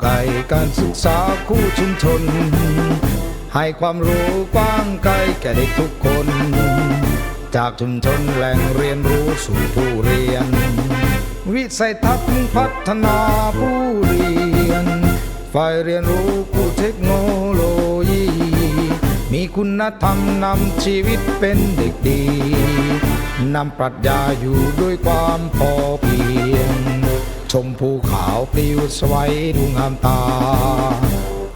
ไกลการศึกษาคู่ชุมชน ให้ความรู้กว้างไกลแก่เด็กทุกคน จากชุมชนแหล่งเรียนรู้สู่ผู้เรียน วิสัยทัศน์พัฒนาผู้เรียน ฝ่ายเรียนรู้คู่เทคโนโลยี มีคุณธรรมนำชีวิตเป็นเด็กดีนำปรัชญาอยู่ด้วยความพอเพียง ชมภูขาวปลิวสวัยดูงามตา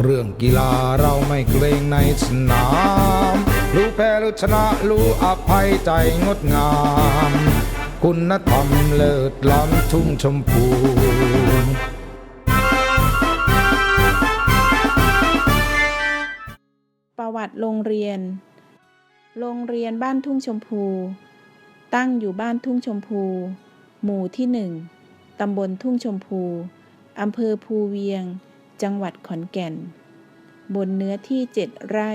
เรื่องกีฬาเราไม่เกรงในสนาม รู้แพ้รู้ชนะรู้อภัยใจงดงาม คุณธรรมเลิศล้ำทุ่งชมพูประวัติโรงเรียน โรงเรียนบ้านทุ่งชมพู ตั้งอยู่บ้านทุ่งชมพู หมู่ที่หนึ่ง ตำบลทุ่งชมพู อำเภอภูเวียง จังหวัดขอนแก่น บนเนื้อที่ 7 ไร่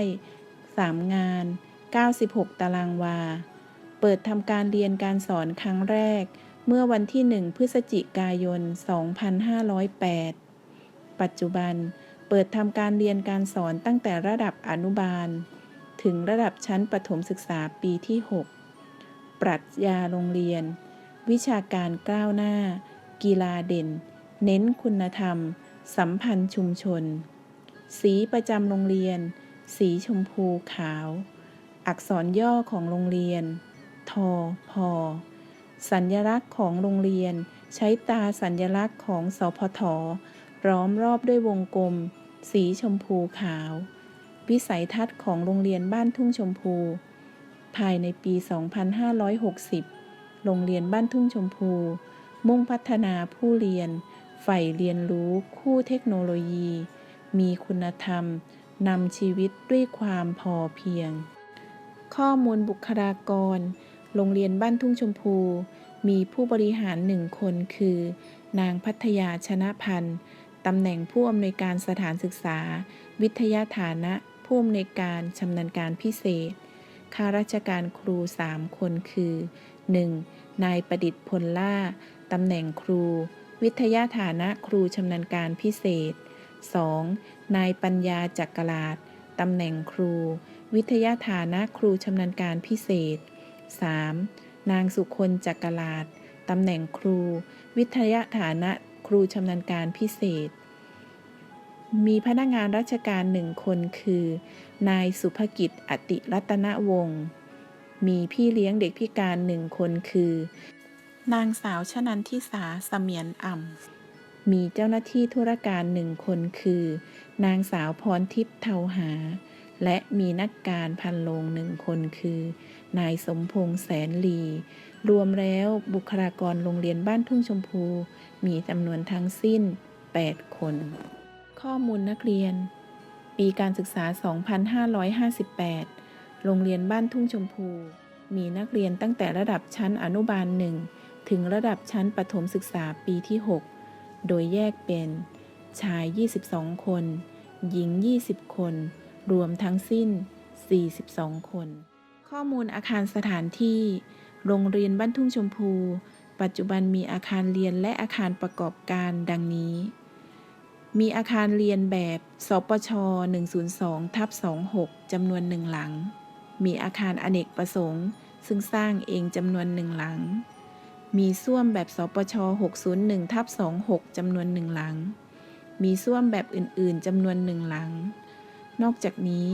3 งาน 96 ตารางวา เปิดทำการเรียนการสอนครั้งแรก เมื่อวันที่ 1 พฤศจิกายน 2508 ปัจจุบัน เปิดทำการเรียนการสอนตั้งแต่ระดับอนุบาล ถึงระดับชั้นประถมศึกษาปีที่ 6 ปรัชญาโรงเรียน วิชาการก้าวหน้า กีฬาเด่น เน้นคุณธรรม สัมพันธ์ชุมชน สีประจำโรงเรียน สีชมพูขาว อักษรย่อของโรงเรียน ทอพอ สัญญลักษณ์ของโรงเรียน ใช้ตาสัญญลักษณ์ของสพทล้อมรอบด้วยวงกลม สีชมพูขาว วิสัยทัศน์ของโรงเรียนบ้านทุ่งชมพู ภายในปี 2560 โรงเรียนบ้านทุ่งชมพู มุ่งพัฒนาผู้เรียน ใฝ่เรียนรู้คู่เทคโนโลยี มีคุณธรรมนำชีวิตด้วยความพอเพียง ข้อมูลบุคลากร โรงเรียนบ้านทุ่งชมพู มีผู้บริหารหนึ่งคนคือ นางพัทยาชนะพันธ์ตำแหน่งผู้อำนวยการสถานศึกษา วิทยาฐานะผู้อำนวยการชำนาญการพิเศษ ข้าราชการครู 3 คนคือ 1. นายประดิษฐ์พลล่า ตำแหน่งครู วิทยาฐานะครูชำนาญการพิเศษ 2. นายปัญญาจักรลาดตำแหน่งครู วิทยาฐานะครูชำนาญการพิเศษ 3. นางสุคนจักรลาดตำแหน่งครู วิทยาฐานะครูชำนาญการพิเศษ มีพนักงานราชการหนึ่งคนคือ นายสุภกิจอติรัตนวงศ์มีพี่เลี้ยงเด็กพิการหนึ่งคนคือ นางสาวชนันทิสาเสมียนอ่ำ มีเจ้าหน้าที่ธุรการหนึ่งคนคือ นางสาวพรทิพย์เทาหา และมีนักการพันโลงหนึ่งคนคือ นายสมพงษ์แสนลี รวมแล้วบุคลากรโรงเรียนบ้านทุ่งชมพู มีจำนวนทั้งสิ้น 8 คน ข้อมูลนักเรียน ปีการศึกษา 2558 โรงเรียนบ้านทุ่งชมพูมีนักเรียนตั้งแต่ระดับชั้นอนุบาล1 ถึงระดับชั้นประถมศึกษาปีที่ 6 โดยแยกเป็น ชาย 22 คน หญิง 20 คน รวมทั้งสิ้น 42 คน ข้อมูลอาคารสถานที่ โรงเรียนบ้านทุ่งชมพู ปัจจุบันมีอาคารเรียนและอาคารประกอบการดังนี้ มีอาคารเรียนแบบสปช 102ทับ26จำนวนหนึ่งหลัง มีอาคารอเนกประสงค์ ซึ่งสร้างเองจำนวนหนึ่งหลัง มีส้วมแบบสปช 601ทับ26จำนวนหนึ่งหลัง มีส้วมแบบอื่นๆจำนวนหนึ่งหลัง นอกจากนี้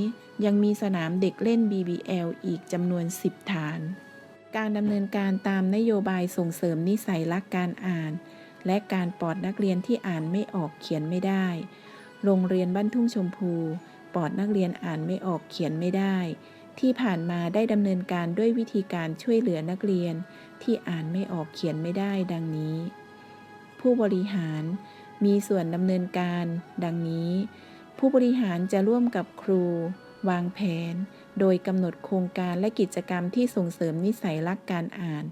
ยังมีสนามเด็กเล่น BBL อีกจำนวน 10 ฐาน การดำเนินการตามนโยบายส่งเสริมนิสัยรักการอ่าน และการปลอดนักเรียนที่อ่านไม่ออกเขียนไม่ได้ โรงเรียนบ้านทุ่งชมพู ปลอดนักเรียนอ่านไม่ออกเขียนไม่ได้ ที่ผ่านมาได้ดำเนินการด้วยวิธีการช่วยเหลือนักเรียน ที่อ่านไม่ออกเขียนไม่ได้ดังนี้ ผู้บริหารมีส่วนดำเนินการ ดังนี้ ผู้บริหารจะร่วมกับครู วางแผน โดยกำหนดโครงการและกิจกรรมที่ส่งเสริมนิสัยรักการอ่าน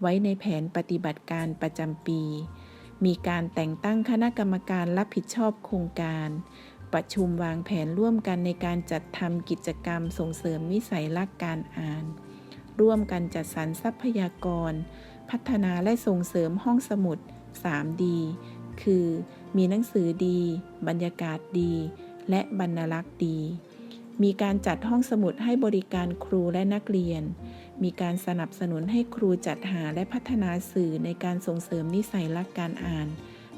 ไว้ในแผนปฏิบัติการประจำปี มีการแต่งตั้งคณะกรรมการรับผิดชอบโครงการ ประชุมวางแผนร่วมกันในการจัดทำกิจกรรมส่งเสริมนิสัยรักการอ่าน ร่วมกันจัดสรรทรัพยากร พัฒนาและส่งเสริมห้องสมุด 3D คือ มีหนังสือดี บรรยากาศดี และบรรลักษ์ดี มีการจัดห้องสมุดให้บริการครูและนักเรียน มีการสนับสนุนให้ครูจัดหาและพัฒนาสื่อในการส่งเสริมนิสัยรักการอ่าน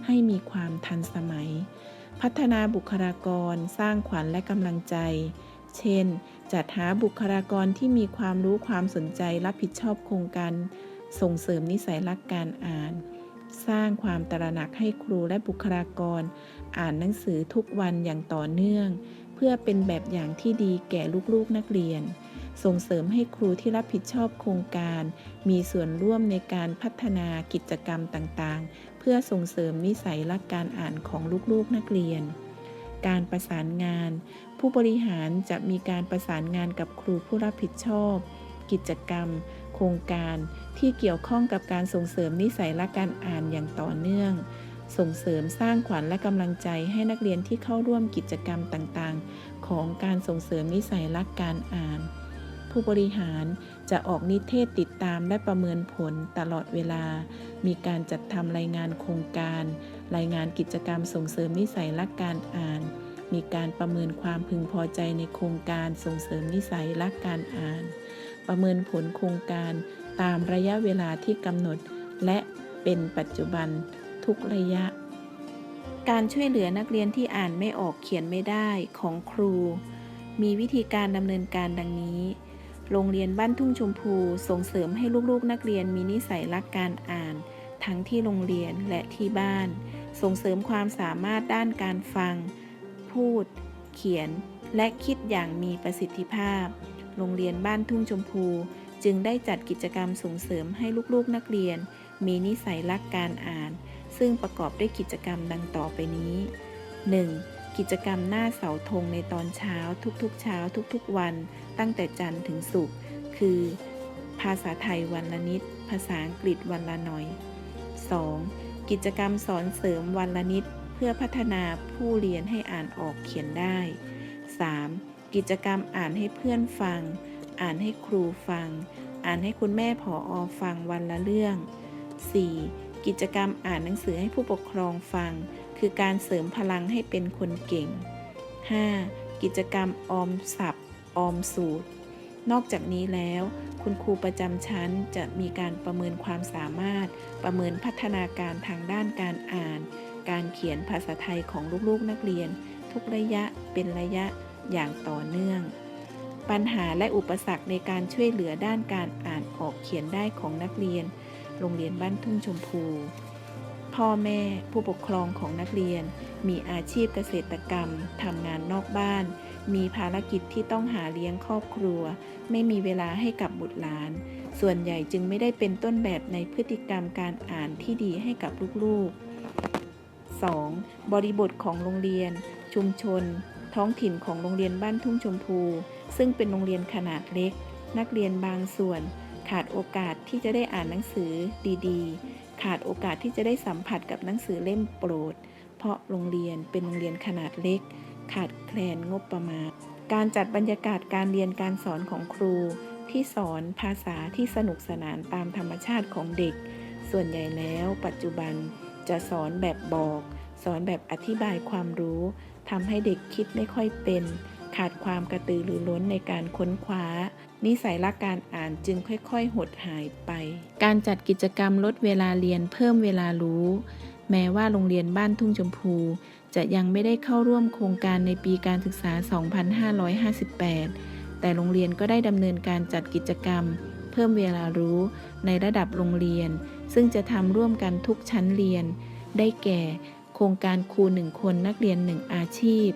ให้มีความทันสมัย พัฒนาบุคลากร สร้างขวัญและกำลังใจ เช่น จัดหาบุคลากรที่มีความรู้ความสนใจรับผิดชอบโครงการ ส่งเสริมนิสัยรักการอ่าน สร้างความตระหนักให้ครูและบุคลากร อ่านหนังสือทุกวันอย่างต่อเนื่อง เพื่อเป็นแบบอย่างที่ดีแก่ลูกๆนักเรียน ส่งเสริมให้ครูที่รับผิดชอบโครงการ มีส่วนร่วมในการพัฒนากิจกรรมต่างๆ เพื่อส่งเสริมนิสัยรักการอ่านของลูกๆนักเรียน การประสานงาน ผู้บริหารจะมีการประสานงานกับครูผู้รับผิดชอบ กิจกรรม โครงการที่เกี่ยวข้องกับการส่งเสริมนิสัยรักการอ่านอย่างต่อเนื่องส่งเสริมสร้างขวัญและกำลังใจให้นักเรียนที่เข้าร่วมกิจกรรมต่างๆ ของการส่งเสริมนิสัยรักการอ่าน ผู้บริหารจะออกนิเทศติดตามและประเมินผลตลอดเวลา มีการจัดทำรายงานโครงการ รายงานกิจกรรมส่งเสริมนิสัยรักการอ่าน มีการประเมินความพึงพอใจในโครงการส่งเสริมนิสัยรักการอ่าน ประเมินผลโครงการตามระยะเวลาที่กำหนด และเป็นปัจจุบันทุกระยะ การช่วยเหลือนักเรียนที่อ่านไม่ออกเขียนไม่ได้ของครู มีวิธีการดำเนินการดังนี้ โรงเรียนบ้านทุ่งชมพูส่งเสริมให้ลูกๆ นักเรียนมีนิสัยรักการอ่าน ทั้งที่โรงเรียนและที่บ้าน ส่งเสริมความสามารถด้านการฟัง พูด เขียน และคิดอย่างมีประสิทธิภาพ โรงเรียนบ้านทุ่งชมพู จึงได้จัดกิจกรรมส่งเสริมให้ลูกๆนักเรียน มีนิสัยรักการอ่าน ซึ่งประกอบด้วยกิจกรรมดังต่อไปนี้ 1. กิจกรรมหน้าเสาธงในตอนเช้าทุกๆ เช้าทุกๆ วัน ตั้งแต่จันทร์ถึงศุกร์คือ ภาษาไทยวันละนิด ภาษาอังกฤษวันละหน่อย 2. กิจกรรมสอนเสริมวันละนิด เพื่อพัฒนาผู้เรียนให้อ่านออกเขียนได้ 3. กิจกรรมอ่านให้เพื่อนฟัง อ่านให้ครูฟัง อ่านให้คุณแม่ผออฟังวันละเรื่อง 4. กิจกรรมอ่านหนังสือให้ผู้ปกครองฟัง คือการเสริมพลังให้เป็นคนเก่ง 5. กิจกรรมออมศัพท์ออมสูตร นอกจากนี้แล้วคุณครูประจำชั้นจะมีการประเมินความสามารถ ประเมินพัฒนาการทางด้านการอ่าน การเขียนภาษาไทยของลูกๆนักเรียน ทุกระยะเป็นระยะอย่างต่อเนื่อง ปัญหาและอุปสรรคในการช่วยเหลือด้านการอ่านออกเขียนได้ของนักเรียน โรงเรียนบ้านทุ่งชมพู พ่อแม่ผู้ปกครองของนักเรียน มีอาชีพเกษตรกรรมทำงานนอกบ้าน มีภารกิจที่ต้องหาเลี้ยงครอบครัว ไม่มีเวลาให้กับบุตรหลาน ส่วนใหญ่จึงไม่ได้เป็นต้นแบบในพฤติกรรมการอ่านที่ดีให้กับลูกๆ 2. บริบทของโรงเรียน ชุมชน ท้องถิ่นของโรงเรียนบ้านทุ่งชมพู ซึ่งเป็นโรงเรียนขนาดเล็ก นักเรียนบางส่วน ขาดโอกาสที่จะได้อ่านหนังสือดี ๆ ขาดโอกาสที่จะได้สัมผัสกับหนังสือเล่มโปรด เพราะโรงเรียนเป็นโรงเรียนขนาดเล็ก ขาดแคลนงบประมาณ การจัดบรรยากาศการเรียนการสอนของครู ที่สอนภาษาที่สนุกสนานตามธรรมชาติของเด็ก ส่วนใหญ่แล้ว ปัจจุบันจะสอนแบบบอก สอนแบบอธิบายความรู้ทำให้เด็กคิดไม่ค่อยเป็น ขาดความกระตือรือร้นในการค้นคว้า นิสัยรักการอ่านจึงค่อยๆ หดหายไป การจัดกิจกรรมลดเวลาเรียนเพิ่มเวลารู้ แม้ว่าโรงเรียนบ้านทุ่งชมพู จะยังไม่ได้เข้าร่วมโครงการในปีการศึกษา 2558 แต่โรงเรียนก็ได้ดำเนินการจัดกิจกรรม เพิ่มเวลารู้ในระดับโรงเรียน ซึ่งจะทำร่วมกันทุกชั้นเรียน ได้แก่ โครงการครูหนึ่งคนนักเรียนหนึ่งอาชีพ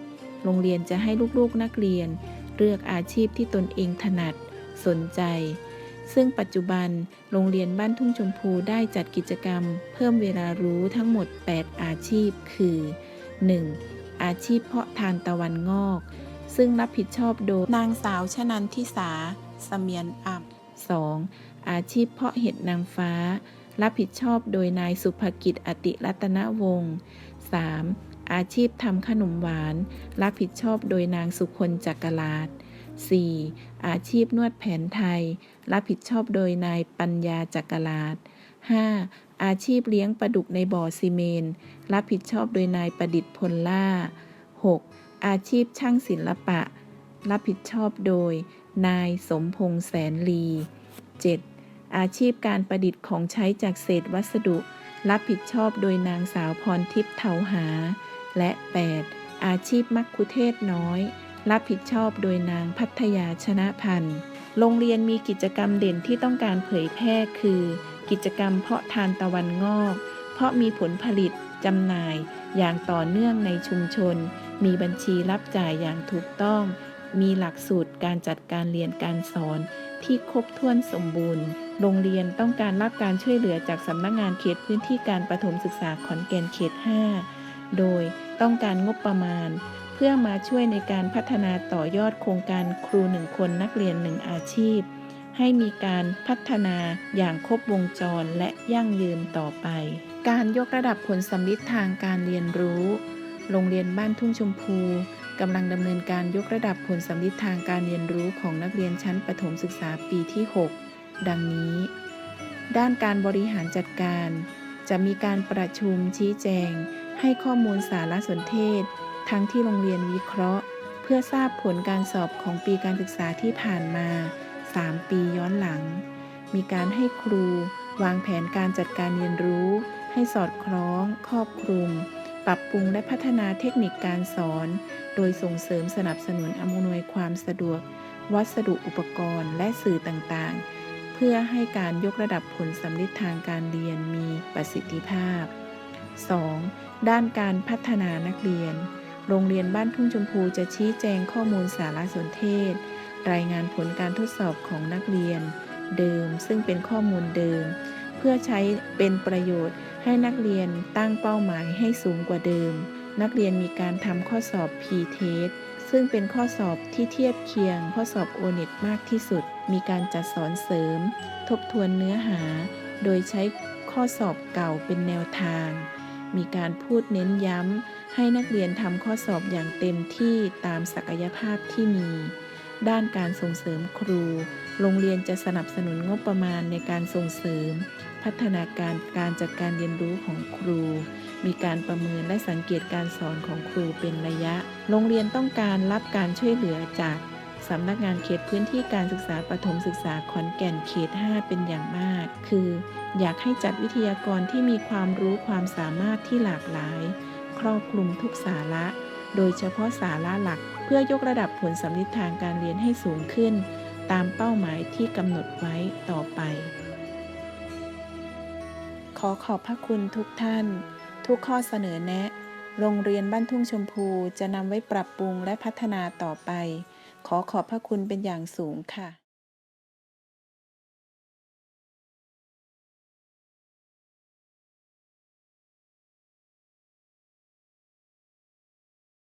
โรงเรียนจะให้ลูกๆนักเรียน เลือกอาชีพที่ตนเองถนัด สนใจ ซึ่งปัจจุบันโรงเรียนบ้านทุ่งชมพูได้จัดกิจกรรม เพิ่มเวลารู้ทั้งหมด 8 อาชีพ คือ 1. อาชีพเพาะทานตะวันงอก ซึ่งรับผิดชอบโดยนางสาวชนันทิสาเสมียนอับ 2. อาชีพเพาะเห็ดนางฟ้า รับผิดชอบโดยนายสุภกิจอติรัตนวงศ์ 3. อาชีพทำขนมหวาน รับผิดชอบโดยนางสุคนจักรลาด 4. อาชีพนวดแผนไทย รับผิดชอบโดยนายปัญญาจักรลาด 5. อาชีพเลี้ยงปลาดุกในบ่อซีเมน รับผิดชอบโดยนายประดิษฐ์พลล่า 6. อาชีพช่างศิลปะ รับผิดชอบโดย นายสมพงษ์แสนลี 7. อาชีพการประดิษฐ์ของใช้จากเศษวัสดุ รับผิดชอบโดยนางสาวพรทิพย์เทาหา และ 8. อาชีพมักคุเทศน้อย รับผิดชอบโดยนางพัทยาชนะพันธ์โรงเรียนมีกิจกรรมเด่นที่ต้องการเผยแพร่คือ กิจกรรมเพาะทานตะวันงอก เพราะมีผลผลิตจำหน่ายอย่างต่อเนื่องในชุมชน มีบัญชีรับจ่ายอย่างถูกต้อง มีหลักสูตรการจัดการเรียนการสอนที่ครบถ้วนสมบูรณ์ โรงเรียนต้องการรับการช่วยเหลือจากสำนักงานเขตพื้นที่การประถมศึกษาขอนแก่นเขต 5 โดยต้องการงบประมาณ เพื่อมาช่วยในการพัฒนาต่อยอดโครงการครูหนึ่งคนนักเรียนหนึ่งอาชีพ ให้มีการพัฒนาอย่างครบวงจรและยั่งยืนต่อไป การยกระดับผลสำลิดทางการเรียนรู้ โรงเรียนบ้านทุ่งชมพูกำลังดำเนินการยกระดับผลสำลิดทางการเรียนรู้ของนักเรียนชั้นประถมศึกษาปีที่ 6 ดังนี้ ด้านการบริหารจัดการ จะมีการประชุมชี้แจง ให้ข้อมูลสารสนเทศ ทั้งที่โรงเรียนวิเคราะห์ เพื่อทราบผลการสอบของปีการศึกษาที่ผ่านมา 3 ปีย้อนหลัง มีการให้ครู วางแผนการจัดการเรียนรู้ ให้สอดคล้อง ครอบคลุม ปรับปรุงและพัฒนาเทคนิคการสอน โดยส่งเสริมสนับสนุนอำนวยความสะดวก วัสดุอุปกรณ์และสื่อต่างๆ เพื่อให้การยกระดับผลสำลิดทางการเรียนมีประสิทธิภาพ 2. ด้านการพัฒนานักเรียน โรงเรียนบ้านทุ่งชมพูจะชี้แจงข้อมูลสารสนเทศ รายงานผลการทดสอบของนักเรียน เดิม ซึ่งเป็นข้อมูลเดิม เพื่อใช้เป็นประโยชน์ให้นักเรียนตั้งเป้าหมายให้สูงกว่าเดิม นักเรียนมีการทำข้อสอบ P-TEST ซึ่งเป็นข้อสอบที่เทียบเคียง ข้อสอบ O-NET มากที่สุด มีการจัดสอนเสริม ทบทวนเนื้อหา โดยใช้ข้อสอบเก่าเป็นแนวทาง มีการพูดเน้นย้ำให้นักเรียนทำข้อสอบอย่างเต็มที่ตามศักยภาพที่มี ด้านการส่งเสริมครู โรงเรียนจะสนับสนุนงบประมาณในการส่งเสริม พัฒนาการการจัดการเรียนรู้ของครู มีการประเมินและสังเกตการสอนของครูเป็นระยะ โรงเรียนต้องการรับการช่วยเหลือจาก สำนักงานเขตพื้นที่การศึกษาประถมศึกษาขอนแก่นเขต 5 เป็นอย่างมาก คือ อยากให้จัดวิทยากรที่มีความรู้ความสามารถที่หลากหลาย ครอบคลุมทุกสาระ โดยเฉพาะสาระหลัก เพื่อยกระดับผลสำลิดทางการเรียนให้สูงขึ้น ตามเป้าหมายที่กำหนดไว้ต่อไป ขอขอบพระคุณทุกท่าน ทุกข้อเสนอแนะ โรงเรียนบ้านทุ่งชมพูจะนำไว้ปรับปรุงและพัฒนาต่อไป ขอขอบพระคุณเป็นอย่างสูงค่ะ